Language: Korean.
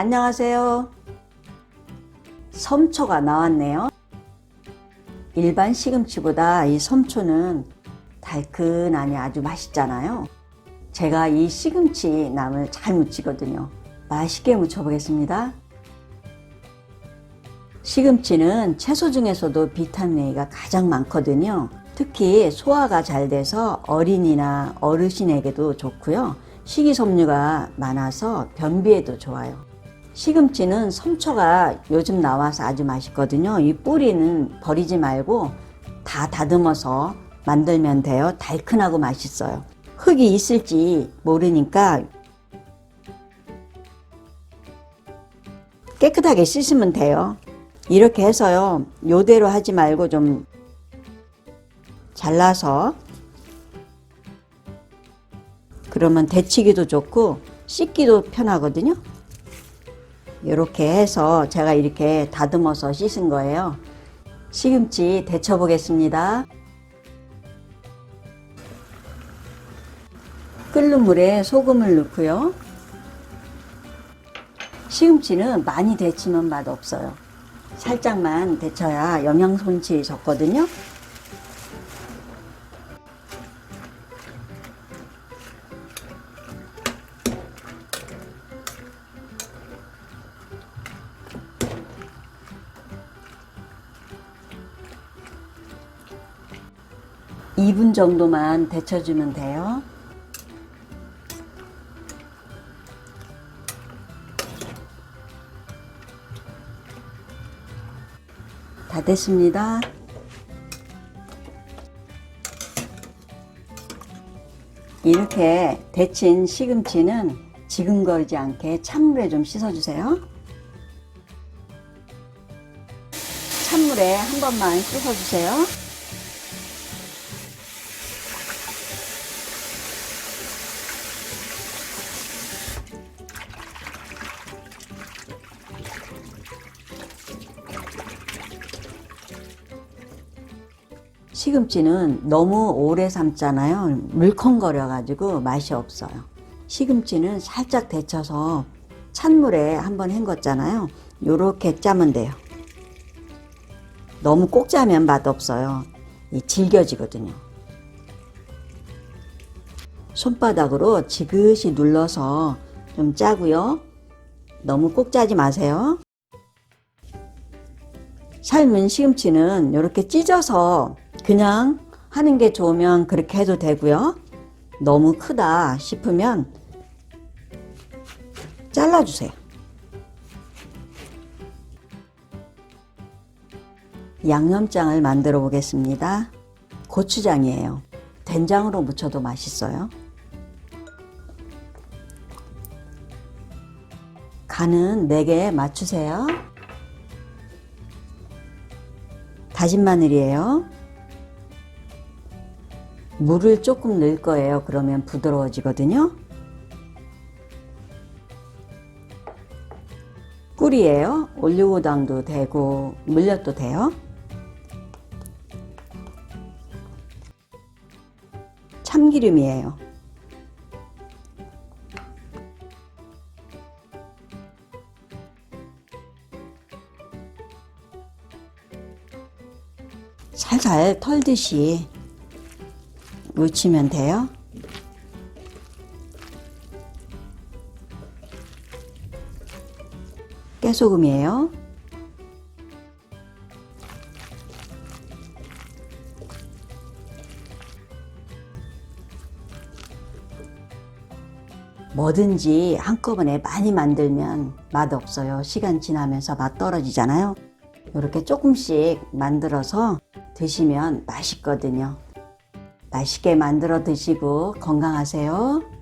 안녕하세요. 섬초가 나왔네요. 일반 시금치보다 이 섬초는 달큰하니 아주 맛있잖아요. 제가 이 시금치 남을 잘 무치거든요. 맛있게 무쳐보겠습니다. 시금치는 채소 중에서도 비타민 A가 가장 많거든요. 특히 소화가 잘 돼서 어린이나 어르신에게도 좋고요. 식이섬유가 많아서 변비에도 좋아요. 시금치는 섬초가 요즘 나와서 아주 맛있거든요. 이 뿌리는 버리지 말고 다 다듬어서 만들면 돼요. 달큰하고 맛있어요. 흙이 있을지 모르니까 깨끗하게 씻으면 돼요. 이렇게 해서요. 요대로 하지 말고 좀 잘라서 그러면 데치기도 좋고 씻기도 편하거든요. 이렇게 해서 제가 이렇게 다듬어서 씻은 거예요. 시금치 데쳐 보겠습니다. 끓는 물에 소금을 넣고요. 시금치는 많이 데치면 맛 없어요. 살짝만 데쳐야 영양 손실이 적거든요. 이분 정도만 데쳐주면 돼요. 다 됐습니다. 이렇게 데친 시금치는 지근거리지 않게 찬물에 좀 씻어주세요. 찬물에 한 번만 씻어주세요. 시금치는 너무 오래 삶잖아요. 물컹거려가지고 맛이 없어요. 시금치는 살짝 데쳐서 찬물에 한번 헹궜잖아요. 요렇게 짜면 돼요. 너무 꼭 짜면 맛없어요. 이 질겨지거든요. 손바닥으로 지그시 눌러서 좀 짜고요. 너무 꼭 짜지 마세요. 삶은 시금치는 이렇게 찢어서 그냥 하는 게 좋으면 그렇게 해도 되고요. 너무 크다 싶으면 잘라주세요. 양념장을 만들어 보겠습니다. 고추장이에요. 된장으로 무쳐도 맛있어요. 간은 4개 맞추세요. 다진 마늘이에요. 물을 조금 넣을 거예요. 그러면 부드러워지거든요. 꿀이에요. 올리고당도 되고 물엿도 돼요. 참기름이에요. 살살 털듯이 묻히면 돼요. 깨소금이에요. 뭐든지 한꺼번에 많이 만들면 맛 없어요. 시간 지나면서 맛 떨어지잖아요. 이렇게 조금씩 만들어서 드시면 맛있거든요. 맛있게 만들어 드시고 건강하세요.